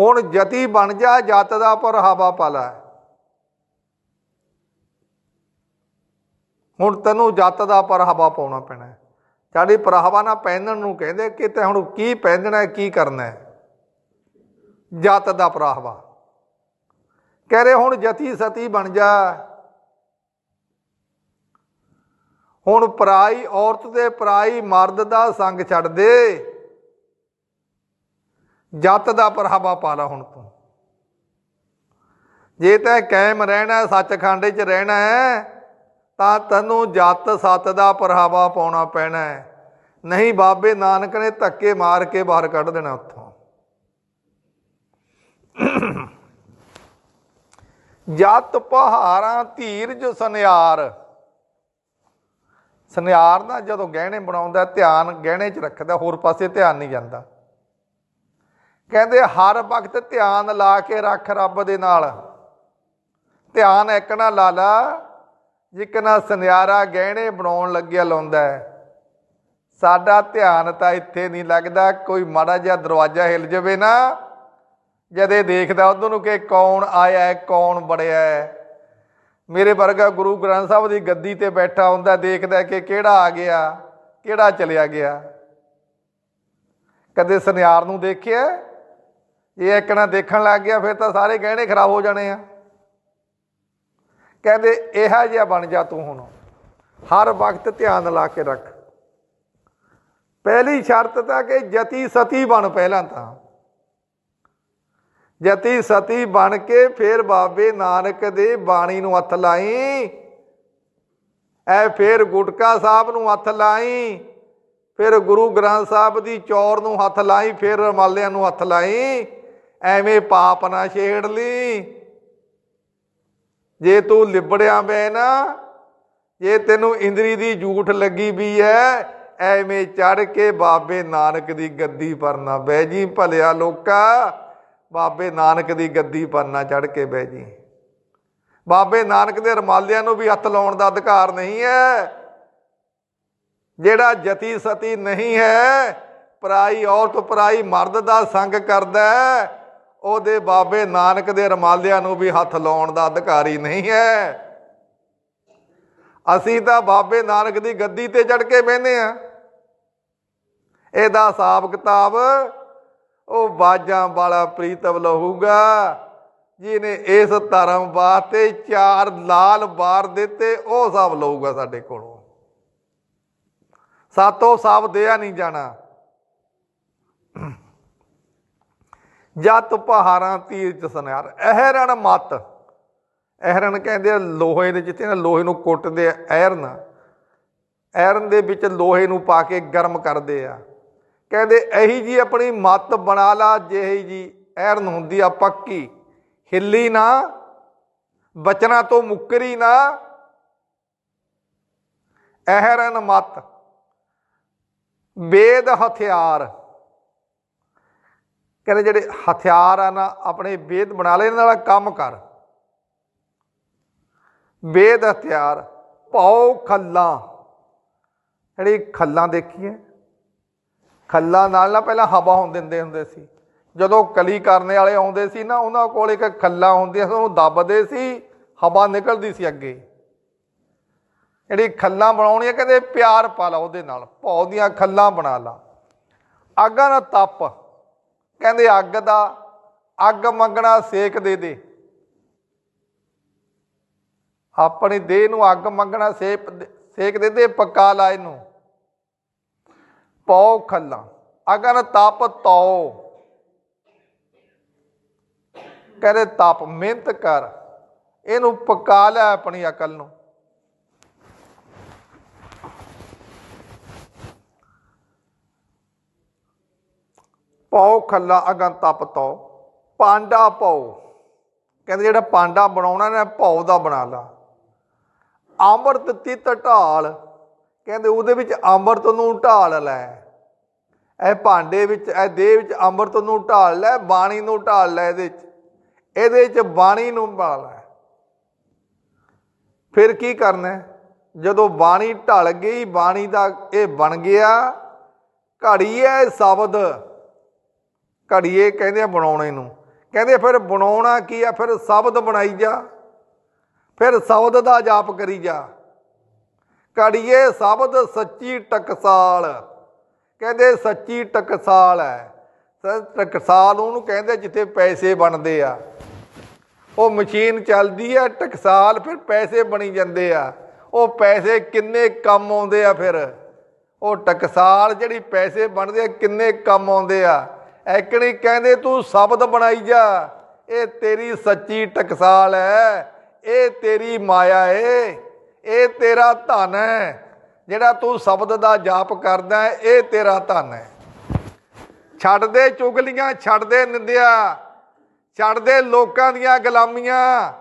ਹੁਣ ਜਤੀ ਬਣ ਜਾ, ਜਤ ਦਾ ਪਰਹਾਵਾ ਪਾਲਾ। ਹੁਣ ਤੈਨੂੰ ਜਤ ਦਾ ਪਰਹਾਵਾ ਪਾਉਣਾ ਪੈਣਾ। ਹੈ। ਸਾਡੀ ਪਰਹਾਵਾ ਨਾ ਪਹਿਨਣ ਨੂੰ ਕਹਿੰਦੇ ਕਿ ਤੇ ਹੁਣ ਕੀ ਪਹਿਨਣਾ ਹੈ ਕੀ ਕਰਨਾ। ਹੈ ਜਤ ਦਾ ਪਰਹਾਵਾ। ਕਹਿ ਰਹੇ ਹੁਣ ਜਤੀ ਸਤੀ ਬਣ ਜਾ। ਹੁਣ ਪਰਾਈ ਔਰਤ ਤੇ ਪਰਾਈ ਮਰਦ ਦਾ ਸੰਗ ਛੱਡ ਦੇ। ਜਤ ਦਾ ਪਰਹਾਵਾ ਪਾ ਲਾ ਹੁਣ ਤੂੰ। ਜੇ ਤੈਂ ਕਾਇਮ ਰਹਿਣਾ ਹੈ, ਸੱਚਖੰਡ 'ਚ ਰਹਿਣਾ ਹੈ ਤਾਂ ਤੈਨੂੰ ਜਤ ਸੱਤ ਦਾ ਪਰਹਾਵਾ ਪਾਉਣਾ ਪੈਣਾ ਹੈ। ਨਹੀਂ ਬਾਬੇ ਨਾਨਕ ਨੇ ਧੱਕੇ ਮਾਰ ਕੇ ਬਾਹਰ ਕੱਢ ਦੇਣਾ ਉੱਥੋਂ। ਜਤ ਪਹਾਰਾਂ ਧੀਰਜ ਸੁਨਿਆਰ। ਸੁਨਿਆਰ ਨਾ ਜਦੋਂ ਗਹਿਣੇ ਬਣਾਉਂਦਾ, ਧਿਆਨ ਗਹਿਣੇ 'ਚ ਰੱਖਦਾ, ਹੋਰ ਪਾਸੇ ਧਿਆਨ ਨਹੀਂ ਜਾਂਦਾ। ਕਹਿੰਦੇ ਹਰ ਵਕਤ ਧਿਆਨ ਲਾ ਕੇ ਰੱਖ ਰੱਬ ਦੇ ਨਾਲ। ਧਿਆਨ ਇੱਕ ਨਾ ਲਾ ਲਾ ਜਿਕਨਾ ਸੁਨਿਆਰਾ ਗਹਿਣੇ ਬਣਾਉਣ ਲੱਗਿਆ ਲਾਉਂਦਾ ਸਾਡਾ ਧਿਆਨ ਤਾਂ ਇੱਥੇ ਨਹੀਂ ਲੱਗਦਾ, ਕੋਈ ਮਾੜਾ ਜਿਹਾ ਦਰਵਾਜ਼ਾ ਹਿਲ ਜਾਵੇ ਨਾ। ਜਦੇ ਦੇਖਦਾ ਉਧਰ ਨੂੰ ਕਿ ਕੌਣ ਆਇਆ ਹੈ, ਕੌਣ ਬੜਿਆ ਹੈ। ਮੇਰੇ ਵਰਗਾ ਗੁਰੂ ਗ੍ਰੰਥ ਸਾਹਿਬ ਦੀ ਗੱਦੀ ਤੇ ਬੈਠਾ ਹੁੰਦਾ, ਦੇਖਦਾ ਕਿ ਕਿਹੜਾ ਆ ਗਿਆ, ਕਿਹੜਾ ਚਲਿਆ ਗਿਆ। ਕਦੇ ਸੁਨਿਆਰ ਨੂੰ ਦੇਖਿਆ, ਇਹ ਇੱਕਣਾ ਦੇਖਣ ਲੱਗ ਗਿਆ, ਫਿਰ ਤਾਂ ਸਾਰੇ ਗਹਿਣੇ ਖਰਾਬ ਹੋ ਜਾਣੇ ਆ। ਕਹਿੰਦੇ, ਇਹੋ ਜਿਹਾ ਬਣ ਜਾ ਤੂੰ ਹੁਣ। ਹਰ ਵਕਤ ਧਿਆਨ ਲਾ ਕੇ ਰੱਖ। ਪਹਿਲੀ ਸ਼ਰਤ ਤਾਂ ਕਿ ਜਤੀ ਸਤੀ ਬਣ ਪਹਿਲਾਂ ਤਾਂ। ਜਤੀ ਸਤੀ ਬਣ ਕੇ ਫਿਰ ਬਾਬੇ ਨਾਨਕ ਦੇ ਬਾਣੀ ਨੂੰ ਹੱਥ ਲਾਈ। ਐ ਫਿਰ ਗੁਟਕਾ ਸਾਹਿਬ ਨੂੰ ਹੱਥ ਲਾਈ। ਫਿਰ ਗੁਰੂ ਗ੍ਰੰਥ ਸਾਹਿਬ ਦੀ ਚੌਰ ਨੂੰ ਹੱਥ ਲਾਈ, ਫਿਰ ਰਮਾਲਿਆਂ ਨੂੰ ਹੱਥ ਲਾਈ। ਐਵੇਂ ਪਾਪ ਨਾ ਛੇੜ ਲਈ। ਜੇ ਤੂੰ ਲਿਬੜਿਆ ਬੈ ਨਾ, ਜੇ ਤੈਨੂੰ ਇੰਦਰੀ ਦੀ ਝੂਠ ਲੱਗੀ ਵੀ ਐ, ਐਵੇਂ ਚੜ ਕੇ ਬਾਬੇ ਨਾਨਕ ਦੀ ਗੱਦੀ ਪਰ ਨਾ ਬਹਿ ਜੀ ਭਲਿਆ ਲੋਕਾ। ਬਾਬੇ ਨਾਨਕ ਦੀ ਗੱਦੀ ਪਰ ਨਾ ਚੜ ਕੇ ਬਹਿ ਜੀ। ਬਾਬੇ ਨਾਨਕ ਦੇ ਰਮਾਲਿਆਂ ਨੂੰ ਵੀ ਹੱਥ ਲਾਉਣ ਦਾ ਅਧਿਕਾਰ ਨਹੀਂ ਹੈ। ਜਿਹੜਾ ਜਤੀ ਸਤੀ ਨਹੀਂ ਹੈ, ਪਰਾਈ ਔਰਤ ਪਰਾਈ ਮਰਦ ਦਾ ਸੰਗ ਕਰਦਾ ਉਹਦੇ ਬਾਬੇ ਨਾਨਕ ਦੇ ਰਮਾਲਿਆਂ ਨੂੰ ਵੀ ਹੱਥ ਲਾਉਣ ਦਾ ਅਧਿਕਾਰੀ ਨਹੀਂ ਹੈ। ਅਸੀਂ ਤਾਂ ਬਾਬੇ ਨਾਨਕ ਦੀ ਗੱਦੀ ਤੇ ਚੜ ਕੇ ਬਹਿੰਦੇ ਆ ਇਹਦਾ ਹਿਸਾਬ ਕਿਤਾਬ ਉਹ ਬਾਜਾਂ ਵਾਲਾ ਪ੍ਰੀਤਮ ਲਹੂਗਾ, ਜਿਹਨੇ ਇਸ ਧਰਮ ਵਾਸਤੇ ਚਾਰ ਲਾਲ ਬਾਰ ਦਿੱਤੇ, ਉਹ ਸਭ ਲਊਗਾ ਸਾਡੇ ਕੋਲੋਂ। ਸਾਤੋਂ ਸਭ ਦਿਆ ਨਹੀਂ ਜਾਣਾ। ਜਤ ਪਹਾਰਾਂ ਤੀਰ ਚ ਸੁਨਿਆਰ ਅਹਿਰਣ ਮਤ। ਅਹਿਰਣ ਕਹਿੰਦੇ ਆ, ਲੋਹੇ ਦੇ ਜਿੱਥੇ ਨਾ ਲੋਹੇ ਨੂੰ ਕੁੱਟਦੇ ਆ, ਐਰਨ। ਐਰਨ ਦੇ ਵਿੱਚ ਲੋਹੇ ਨੂੰ ਪਾ ਕੇ ਗਰਮ ਕਰਦੇ ਆ। ਕਹਿੰਦੇ ਇਹੀ ਜੀ ਆਪਣੀ ਮਤ ਬਣਾ ਲਾ ਜਿਹੀ ਜੀ ਐਰਨ ਹੁੰਦੀ ਆ ਪੱਕੀ। ਹਿੱਲੀ ਨਾ, ਬਚਨਾ ਤੋਂ ਮੁੱਕਰੀ ਨਾ। ਅਹਿਰਨ ਮਤ, ਵੇਦ ਹਥਿਆਰ। ਕਹਿੰਦੇ ਜਿਹੜੇ ਹਥਿਆਰ ਆ ਨਾ, ਆਪਣੇ ਵੇਦ ਬਣਾ ਲੈ, ਇਹਨਾਂ ਨਾਲ ਕੰਮ ਕਰ। ਵੇਦ ਹਥਿਆਰ ਭਉ ਖੱਲਾਂ। ਜਿਹੜੀ ਖੱਲਾਂ ਦੇਖੀਏ ਖੱਲਾਂ ਨਾਲ ਨਾ ਪਹਿਲਾਂ ਹਵਾ ਹੋਣ ਦਿੰਦੇ ਹੁੰਦੇ ਸੀ। ਜਦੋਂ ਕਲੀ ਕਰਨੇ ਵਾਲੇ ਆਉਂਦੇ ਸੀ ਨਾ, ਉਹਨਾਂ ਕੋਲ ਇੱਕ ਖੱਲਾ ਹੁੰਦੀਆਂ ਸੀ, ਉਹਨੂੰ ਦੱਬਦੇ ਸੀ, ਹਵਾ ਨਿਕਲਦੀ ਸੀ ਅੱਗੇ। ਜਿਹੜੀ ਖੱਲਾਂ ਬਣਾਉਣੀਆਂ ਕਹਿੰਦੇ ਪਿਆਰ ਪਾ ਲਾ ਉਹਦੇ ਨਾਲ ਭੌ ਦੀਆਂ ਖੱਲਾਂ ਬਣਾ ਲਾ। ਅੱਗਾਂ ਦਾ ਤਪ, ਕਹਿੰਦੇ ਅੱਗ ਦਾ, ਅੱਗ ਮੰਗਣਾ ਸੇਕ ਦੇ ਦੇ। ਆਪਣੀ ਦੇਹ ਨੂੰ ਅੱਗ ਮੰਗਣਾ ਸੇਕ ਸੇਕ ਦੇ ਦੇ, ਪਕਾ ਲਾ ਇਹਨੂੰ। ਪੌ ਖੱਲਾ। ਅਗਨ ਤਪ ਤਉ ਕਹਿੰਦੇ, ਤਪ ਮਿਹਨਤ ਕਰ। ਇਹਨੂੰ ਪਕਾ ਲੈ ਆਪਣੀ ਅਕਲ ਨੂੰ। ਪਉ ਖੱਲਾ ਅਗਨ ਤਪ ਤਉ ਪਾਂਡਾ ਪਉ ਕਹਿੰਦੇ, ਜਿਹੜਾ ਪਾਂਡਾ ਬਣਾਉਣਾ ਨਾ ਭੌ ਦਾ ਬਣਾ ਲਾ ਅੰਮ੍ਰਿਤ ਤਿਤ ਢਾਲ ਕਹਿੰਦੇ ਉਹਦੇ ਵਿੱਚ ਅੰਮ੍ਰਿਤ ਨੂੰ ਢਾਲ ਲੈ। ਇਹ ਭਾਂਡੇ ਵਿੱਚ, ਇਹ ਦੇਹ ਵਿੱਚ ਅੰਮ੍ਰਿਤ ਨੂੰ ਢਾਲ ਲੈ, ਬਾਣੀ ਨੂੰ ਢਾਲ ਲੈ ਇਹਦੇ ਵਿੱਚ। ਇਹਦੇ ਵਿੱਚ ਬਾਣੀ ਨੂੰ ਪਾ ਲੈ। ਫਿਰ ਕੀ ਕਰਨਾ ਜਦੋਂ ਬਾਣੀ ਢਲ ਗਈ, ਬਾਣੀ ਦਾ ਇਹ ਬਣ ਗਿਆ ਘੜੀ ਹੈ ਸ਼ਬਦ। ਘੜੀਏ ਕਹਿੰਦੇ ਆ ਬਣਾਉਣੇ ਨੂੰ। ਕਹਿੰਦੇ ਫਿਰ ਬਣਾਉਣਾ ਕੀ ਆ? ਫਿਰ ਸ਼ਬਦ ਬਣਾਈ ਜਾ। ਫਿਰ ਸ਼ਬਦ ਦਾ ਜਾਪ ਕਰੀ ਜਾ। ਘੜੀਏ ਸ਼ਬਦ ਸੱਚੀ ਟਕਸਾਲ। ਕਹਿੰਦੇ ਸੱਚੀ ਟਕਸਾਲ ਹੈ। ਸ- ਟਕਸਾਲ ਉਹਨੂੰ ਕਹਿੰਦੇ ਜਿੱਥੇ ਪੈਸੇ ਬਣਦੇ ਆ। ਉਹ ਮਸ਼ੀਨ ਚੱਲਦੀ ਆ, ਟਕਸਾਲ ਫਿਰ ਪੈਸੇ ਬਣੀ ਜਾਂਦੇ ਆ। ਉਹ ਪੈਸੇ ਕਿੰਨੇ ਕੰਮ ਆਉਂਦੇ ਆ ਫਿਰ। ਉਹ ਟਕਸਾਲ ਜਿਹੜੀ ਪੈਸੇ ਬਣਦੇ ਆ, ਕਿੰਨੇ ਕੰਮ ਆਉਂਦੇ ਆ। ਐਕਣੀ ਕਹਿੰਦੇ ਤੂੰ ਸ਼ਬਦ ਬਣਾਈ ਜਾ। ਇਹ ਤੇਰੀ ਸੱਚੀ ਟਕਸਾਲ ਹੈ। ਇਹ ਤੇਰੀ ਮਾਇਆ ਏ। ਇਹ ਤੇਰਾ ਧਨ ਹੈ। ਜਿਹੜਾ ਤੂੰ ਸ਼ਬਦ ਦਾ ਜਾਪ ਕਰਦਾ ਹੈ, ਇਹ ਤੇਰਾ ਧਨ ਹੈ। ਛੱਡ ਦੇ ਚੁਗਲੀਆਂ ਛੱਡ ਦੇ ਨਿੰਦਿਆ ਛੱਡ ਦੇ ਲੋਕਾਂ ਦੀਆਂ ਗੁਲਾਮੀਆਂ।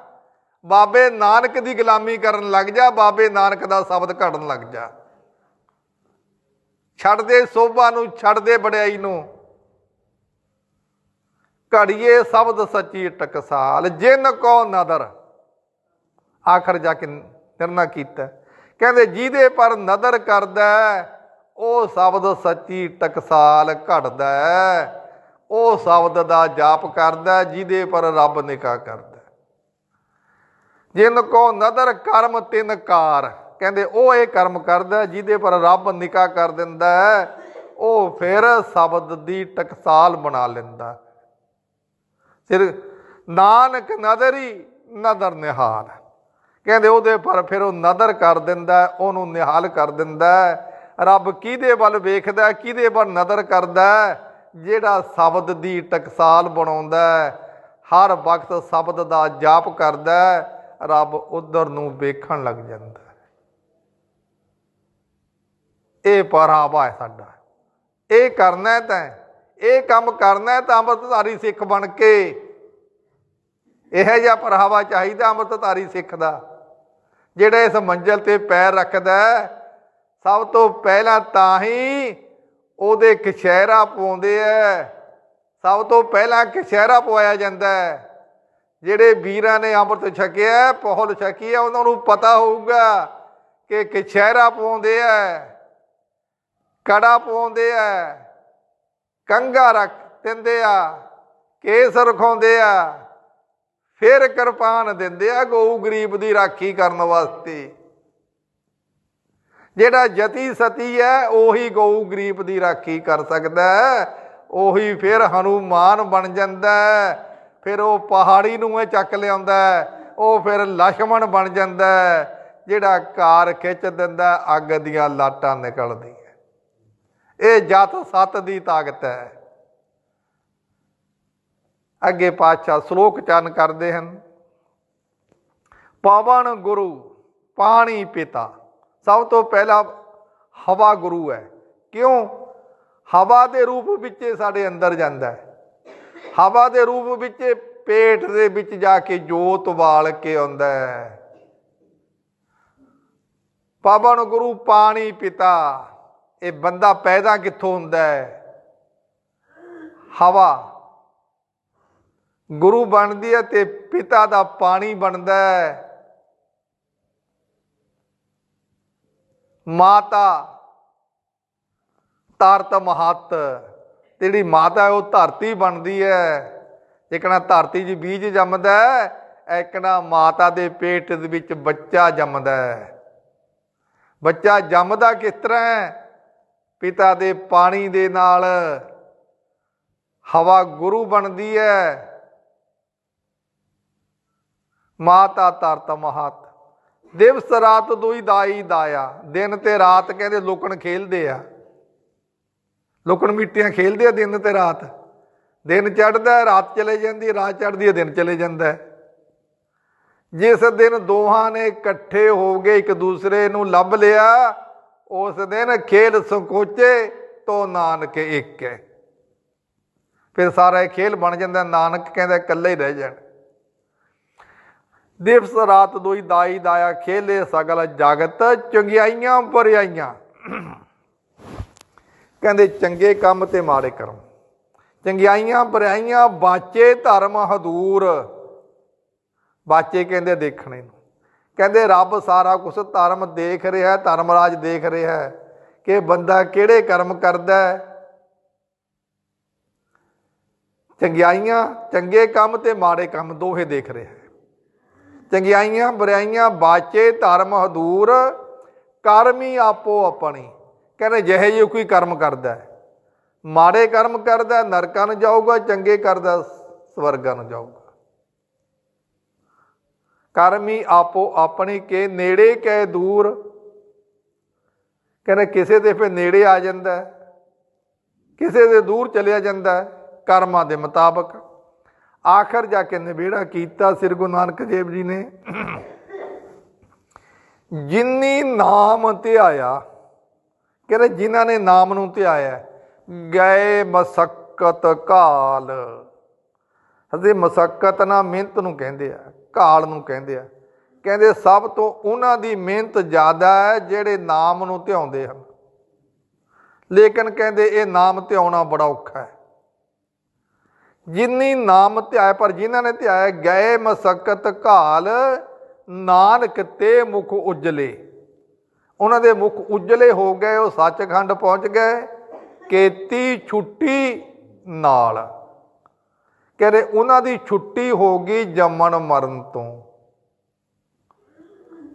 ਬਾਬੇ ਨਾਨਕ ਦੀ ਗੁਲਾਮੀ ਕਰਨ ਲੱਗ ਜਾ, ਬਾਬੇ ਨਾਨਕ ਦਾ ਸ਼ਬਦ ਘੜਨ ਲੱਗ ਜਾ। ਛੱਡ ਦੇ ਸੋਭਾ ਨੂੰ ਛੱਡ ਦੇ ਵਡਿਆਈ ਨੂੰ। ਘੜੀਏ ਸ਼ਬਦ ਸੱਚੀ ਟਕਸਾਲ, ਜਿਨ ਕੋ ਨਦਰ। ਆਖਰ ਜਾ ਕੇ ਨਿਰਣਾ ਕੀਤਾ ਕਹਿੰਦੇ, ਜਿਹਦੇ ਪਰ ਨਦਰ ਕਰਦਾ ਉਹ ਸ਼ਬਦ ਸੱਚੀ ਟਕਸਾਲ ਘੜਦਾ ਉਹ ਸ਼ਬਦ ਦਾ ਜਾਪ ਕਰਦਾ ਜਿਹਦੇ ਪਰ ਰੱਬ ਨਿਕਾ ਕਰਦਾ ਹੈ। ਜਿਨ ਕੋ ਨਦਰ ਕਰਮ ਤਿਨ ਕਾਰ ਕਹਿੰਦੇ, ਉਹ ਇਹ ਕਰਮ ਕਰਦਾ ਜਿਹਦੇ ਪਰ ਰੱਬ ਨਿਕਾ ਕਰ ਦਿੰਦਾ ਉਹ ਫਿਰ ਸ਼ਬਦ ਦੀ ਟਕਸਾਲ ਬਣਾ ਲੈਂਦਾ ਹੈ। ਫਿਰ ਨਾਨਕ ਨਦਰੀ ਨਦਰ ਨਿਹਾਲ ਕਹਿੰਦੇ ਉਹਦੇ ਪਰ ਫਿਰ ਉਹ ਨਦਰ ਕਰ ਦਿੰਦਾ ਉਹਨੂੰ ਨਿਹਾਲ ਕਰ ਦਿੰਦਾ ਰੱਬ ਕਿਹਦੇ ਵੱਲ ਵੇਖਦਾ ਕਿਹਦੇ ਵੱਲ ਨਦਰ ਕਰਦਾ ਜਿਹੜਾ ਸ਼ਬਦ ਦੀ ਟਕਸਾਲ ਬਣਾਉਂਦਾ ਹਰ ਵਕਤ ਸ਼ਬਦ ਦਾ ਜਾਪ ਕਰਦਾ ਰੱਬ ਉਧਰ ਨੂੰ ਵੇਖਣ ਲੱਗ ਜਾਂਦਾ ਇਹ ਪਰਾਵਾ ਹੈ ਸਾਡਾ। ਇਹ ਕਰਨਾ ਤਾਂ, ਇਹ ਕੰਮ ਕਰਨਾ ਤਾਂ ਅੰਮ੍ਰਿਤਧਾਰੀ ਸਿੱਖ ਬਣ ਕੇ। ਇਹੋ ਜਿਹਾ ਪਰਹਾਵਾ ਚਾਹੀਦਾ ਅੰਮ੍ਰਿਤਧਾਰੀ ਸਿੱਖ ਦਾ। ਜਿਹੜਾ ਇਸ ਮੰਜ਼ਲ ਤੇ ਪੈਰ ਰੱਖਦਾ ਸਭ ਤੋਂ ਪਹਿਲਾਂ ਤਾਂ ਹੀ ਉਹਦੇ ਕਛਹਿਰਾ ਪਾਉਂਦੇ ਐ ਸਭ ਤੋਂ ਪਹਿਲਾਂ ਕਛਹਿਰਾ ਪਵਾਇਆ ਜਾਂਦਾ ਹੈ। ਜਿਹੜੇ ਵੀਰਾਂ ਨੇ ਅੰਮ੍ਰਿਤ ਛਕਿਆ ਪਹੁਲ ਛਕੀ ਹੈ, ਉਹਨਾਂ ਨੂੰ ਪਤਾ ਹੋਊਗਾ ਕਿ ਕਛਹਿਰਾ ਪਾਉਂਦੇ ਐ ਕੜਾ ਪਾਉਂਦੇ ਐ ਕੰਗਾ ਰੱਖ ਦਿੰਦੇ ਆ ਕੇਸ ਰਖਾਉਂਦੇ ਆ। ਫਿਰ ਕਿਰਪਾਨ ਦਿੰਦੇ ਆ ਗਊ ਗਰੀਬ ਦੀ ਰਾਖੀ ਕਰਨ ਵਾਸਤੇ। ਜਿਹੜਾ ਜਤੀ ਸਤੀ ਹੈ, ਉਹੀ ਗਊ ਗਰੀਬ ਦੀ ਰਾਖੀ ਕਰ ਸਕਦਾ ਹੈ। ਉਹੀ ਫਿਰ ਹਨੂਮਾਨ ਬਣ ਜਾਂਦਾ ਫਿਰ ਉਹ ਪਹਾੜੀ ਨੂੰ ਇਹ ਚੱਕ ਲਿਆਉਂਦਾ ਉਹ ਫਿਰ ਲక్ష్మణ ਬਣ ਜਾਂਦਾ ਜਿਹੜਾ ਕਾਰ ਖਿੱਚ ਦਿੰਦਾ ਅੱਗ ਦੀਆਂ ਲਾਟਾਂ ਨਿਕਲਦੀਆਂ ਇਹ ਜਤ ਸਤ ਦੀ ਤਾਕਤ ਹੈ। ਅੱਗੇ ਪਾਤਸ਼ਾਹ ਸ਼ਲੋਕ ਚਰਨ ਕਰਦੇ ਹਨ। ਪਵਨ ਗੁਰੂ, ਪਾਣੀ ਪਿਤਾ। ਸਭ ਤੋਂ ਪਹਿਲਾ ਹਵਾ ਗੁਰੂ ਹੈ। ਕਿਉਂ? ਹਵਾ ਦੇ ਰੂਪ ਵਿੱਚ ਸਾਡੇ ਅੰਦਰ ਜਾਂਦਾ ਹੈ। ਹਵਾ ਦੇ ਰੂਪ ਵਿੱਚ ਪੇਟ ਦੇ ਵਿੱਚ ਜਾ ਕੇ ਜੋਤ ਵਾਲ ਕੇ ਆਉਂਦਾ ਹੈ। ਪਵਨ ਗੁਰੂ, ਪਾਣੀ ਪਿਤਾ। ਇਹ ਬੰਦਾ ਪੈਦਾ ਕਿੱਥੋਂ ਹੁੰਦਾ ਹੈ? ਹਵਾ। ਗੁਰੂ ਬਣਦੀ ਹੈ ਤੇ ਪਿਤਾ ਦਾ ਪਾਣੀ ਬਣਦਾ ਹੈ। ਮਾਤਾ ਤਰਤ ਮਹਤ ਜਿਹੜੀ ਮਾਤਾ ਹੈ ਉਹ ਧਰਤੀ ਬਣਦੀ ਹੈ। ਇਕਣਾ ਧਰਤੀ 'ਚ ਬੀਜ ਜੰਮਦਾ ਹੈ ਇਕਣਾ ਮਾਤਾ ਦੇ ਪੇਟ ਦੇ ਵਿੱਚ ਬੱਚਾ ਜੰਮਦਾ ਹੈ। ਬੱਚਾ ਜੰਮਦਾ ਕਿਸ ਤਰ੍ਹਾਂ ਹੈ? ਪਿਤਾ ਦੇ ਪਾਣੀ ਦੇ ਨਾਲ ਹਵਾ ਗੁਰੂ ਬਣਦੀ ਹੈ। ਮਾਤਾ ਤਰਤ ਮਹਤ। ਦਿਵਸ ਰਾਤ ਦੋਈ ਦਾਈ ਦਾਇਆ। ਦਿਨ ਤੇ ਰਾਤ ਕਹਿੰਦੇ ਲੋਕਣ ਖੇਲਦੇ ਆ। ਲੋਕਣ ਮਿੱਟੀਆਂ ਖੇਲਦੇ ਆ ਦਿਨ ਤੇ ਰਾਤ। ਦਿਨ ਚੜਦਾ ਰਾਤ ਚਲੇ ਜਾਂਦੀ, ਰਾਤ ਚੜਦੀ ਹੈ ਦਿਨ ਚਲੇ ਜਾਂਦਾ। ਜਿਸ ਦਿਨ ਦੋਹਾਂ ਨੇ ਇਕੱਠੇ ਹੋ ਗਏ, ਇੱਕ ਦੂਸਰੇ ਨੂੰ ਲੱਭ ਲਿਆ, ਉਸ ਦਿਨ ਖੇਲ ਸੰਕੋਚੇ, ਤੋ ਨਾਨਕ ਇੱਕ ਹੈ ਫਿਰ ਸਾਰਾ ਇਹ ਖੇਲ ਬਣ ਜਾਂਦਾ, ਨਾਨਕ ਕਹਿੰਦਾ ਇਕੱਲੇ ਹੀ ਰਹਿ ਜਾਣ। ਦਿਵਸ ਰਾਤ ਦੋਈ ਦਾਈ ਦਾਇਆ ਖੇਲੇ ਸਗਲ ਜਗਤ, ਚੰਗਿਆਈਆਂ ਭਰਿਆਈਆਂ ਕਹਿੰਦੇ, ਚੰਗੇ ਕੰਮ ਤੇ ਮਾੜੇ ਕਰਮ। ਚੰਗਿਆਈਆਂ ਭਰਿਆਈਆਂ ਬਾਚੇ ਧਰਮ ਹਦੂਰ। ਬਾਚੇ ਕਹਿੰਦੇ, ਦੇਖਣੇ ਨੂੰ। ਕਹਿੰਦੇ, ਰੱਬ ਸਾਰਾ ਕੁਝ ਧਰਮ ਦੇਖ ਰਿਹਾ ਧਰਮ ਰਾਜ ਦੇਖ ਰਿਹਾ ਕਿ ਬੰਦਾ ਕਿਹੜੇ ਕਰਮ ਕਰਦਾ ਹੈ? ਚੰਗਿਆਈਆਂ ਚੰਗੇ ਕੰਮ ਤੇ ਮਾੜੇ ਕੰਮ ਦੋਹੇ ਦੇਖ ਰਿਹਾ ਚੰਗਿਆਈਆਂ ਬੁਰਾਈਆਂ ਬਾਚੇ ਧਰਮ ਹਦੂਰ, ਕਰਮੀ ਆਪੋ ਆਪਣੀ। ਕਹਿੰਦੇ ਜਿਹੇ ਜੇ ਕੋਈ ਕਰਮ ਕਰਦਾ ਮਾੜੇ ਕਰਮ ਕਰਦਾ, ਨਰਕਾਂ ਨੂੰ ਜਾਊਗਾ, ਚੰਗੇ ਕਰਦਾ, ਸਵਰਗਾਂ ਨੂੰ ਜਾਊਗਾ। ਕਰਮੀ ਆਪੋ ਆਪਣੀ ਕੇ ਨੇੜੇ ਕੈ ਦੂਰ। ਕਹਿੰਦੇ ਕਿਸੇ ਦੇ ਫਿਰ ਨੇੜੇ ਆ ਜਾਂਦਾ ਕਿਸੇ ਦੇ ਦੂਰ ਚਲਿਆ ਜਾਂਦਾ ਕਰਮਾਂ ਦੇ ਮੁਤਾਬਕ। ਆਖਰ ਜਾ ਕੇ ਨਿਬੇੜਾ ਕੀਤਾ ਸ੍ਰੀ ਗੁਰੂ ਨਾਨਕ ਦੇਵ ਜੀ ਨੇ। ਜਿਨੀ ਨਾਮ ਧਿਆਇਆ, ਕਹਿੰਦੇ ਜਿਨ੍ਹਾਂ ਨੇ ਨਾਮ ਨੂੰ ਧਿਆਇਆ, ਗਏ ਮਸਕਤ ਕਾਲ। ਅਤੇ ਮਸਕਤ ਨਾ ਮਿਹਨਤ ਨੂੰ ਕਹਿੰਦੇ ਆ, ਕਾਲ ਨੂੰ ਕਹਿੰਦੇ ਆ। ਕਹਿੰਦੇ ਸਭ ਤੋਂ ਉਹਨਾਂ ਦੀ ਮਿਹਨਤ ਜ਼ਿਆਦਾ ਹੈ ਜਿਹੜੇ ਨਾਮ ਨੂੰ ਧਿਆਉਂਦੇ ਹਨ। ਲੇਕਿਨ ਕਹਿੰਦੇ ਇਹ ਨਾਮ ਧਿਆਉਣਾ ਬੜਾ ਔਖਾ ਹੈ। ਜਿਨੀ ਨਾਮ ਧਿਆਏ, ਪਰ ਜਿਨ੍ਹਾਂ ਨੇ ਧਿਆਏ, ਗਏ ਮਸਕਤ ਘਾਲ, ਨਾਨਕ ਤੇ ਮੁਖ ਉਜਲੇ। ਉਹਨਾਂ ਦੇ ਮੁਖ ਉਜਲੇ ਹੋ ਗਏ, ਉਹ ਸੱਚਖੰਡ ਪਹੁੰਚ ਗਏ, ਕੇਤੀ ਛੁੱਟੀ ਨਾਲ। ਕਹਿੰਦੇ ਉਹਨਾਂ ਦੀ ਛੁੱਟੀ ਹੋ ਗਈ ਜੰਮਣ ਮਰਨ ਤੋਂ।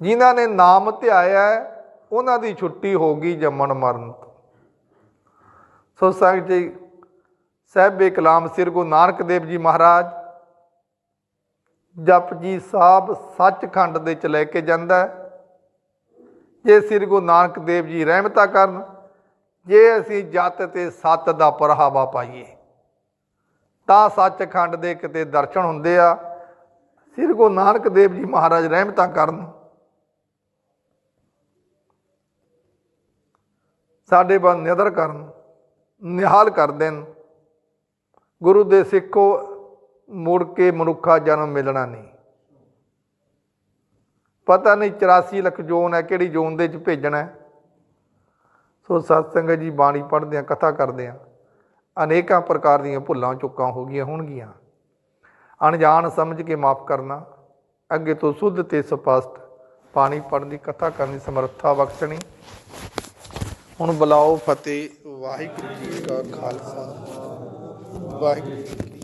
ਜਿਨ੍ਹਾਂ ਨੇ ਨਾਮ ਧਿਆਇਆ, ਉਹਨਾਂ ਦੀ ਛੁੱਟੀ ਹੋ ਗਈ ਜੰਮਣ ਮਰਨ ਤੋਂ। ਸੋ ਸੰਗਤ ਜੀ ਸਾਹਿਬੇ ਕਲਾਮ ਸ੍ਰੀ ਗੁਰੂ ਨਾਨਕ ਦੇਵ ਜੀ ਮਹਾਰਾਜ ਜਪਜੀ ਸਾਹਿਬ ਸੱਚਖੰਡ ਦੇ ਚ ਲੈ ਕੇ ਜਾਂਦਾ ਜੇ ਸ੍ਰੀ ਗੁਰੂ ਨਾਨਕ ਦੇਵ ਜੀ ਰਹਿਮਤਾ ਕਰਨ, ਜੇ ਅਸੀਂ ਜਤ ਤੇ ਸਤ ਦਾ ਪਰਹਾਵਾ ਪਾਈਏ, ਤਾਂ ਸੱਚਖੰਡ ਦੇ ਕਿਤੇ ਦਰਸ਼ਨ ਹੁੰਦੇ ਆ। ਸ੍ਰੀ ਗੁਰੂ ਨਾਨਕ ਦੇਵ ਜੀ ਮਹਾਰਾਜ ਰਹਿਮਤਾ ਕਰਨ। ਸਾਡੇ ਬੰਦ ਨਿਦਰ ਕਰਨ, ਨਿਹਾਲ ਕਰ ਦੇਣ। ਗੁਰੂ ਦੇ ਸਿੱਖੋ ਮੁੜ ਕੇ ਮਨੁੱਖਾ ਜਨਮ ਮਿਲਣਾ ਨਹੀਂ। ਪਤਾ ਨਹੀਂ 84 ਲੱਖ ਜੋਨ ਹੈ, ਕਿਹੜੀ ਜੋਨ ਦੇ ਚ ਭੇਜਣਾ ਸੋ ਸਤਸੰਗ ਜੀ ਬਾਣੀ ਪੜ੍ਹਦੇ ਆ ਕਥਾ ਕਰਦੇ ਆ ਅਨੇਕਾਂ ਪ੍ਰਕਾਰ ਦੀਆਂ ਭੁੱਲਾਂ ਚੁੱਕਾਂ ਹੋ ਗਈਆਂ ਹੋਣਗੀਆਂ। ਅਣਜਾਣ ਸਮਝ ਕੇ ਮਾਫ ਕਰਨਾ, ਅੱਗੇ ਤੋਂ ਸੁੱਧ ਤੇ ਸਪਸ਼ਟ ਬਾਣੀ ਪੜ੍ਹਨ ਦੀ, ਕਥਾ ਕਰਨ ਦੀ ਸਮਰੱਥਾ ਬਖਸ਼ਣੀ। ਹੁਣ ਬੁਲਾਓ ਫਤਿਹ ਵਾਹਿਗੁਰੂ ਜੀ ਕਾ ਖਾਲਸਾ। ਵਾਹਿਗੁਰੂ ਜੀ ਕੀ ਫਤਿਹ।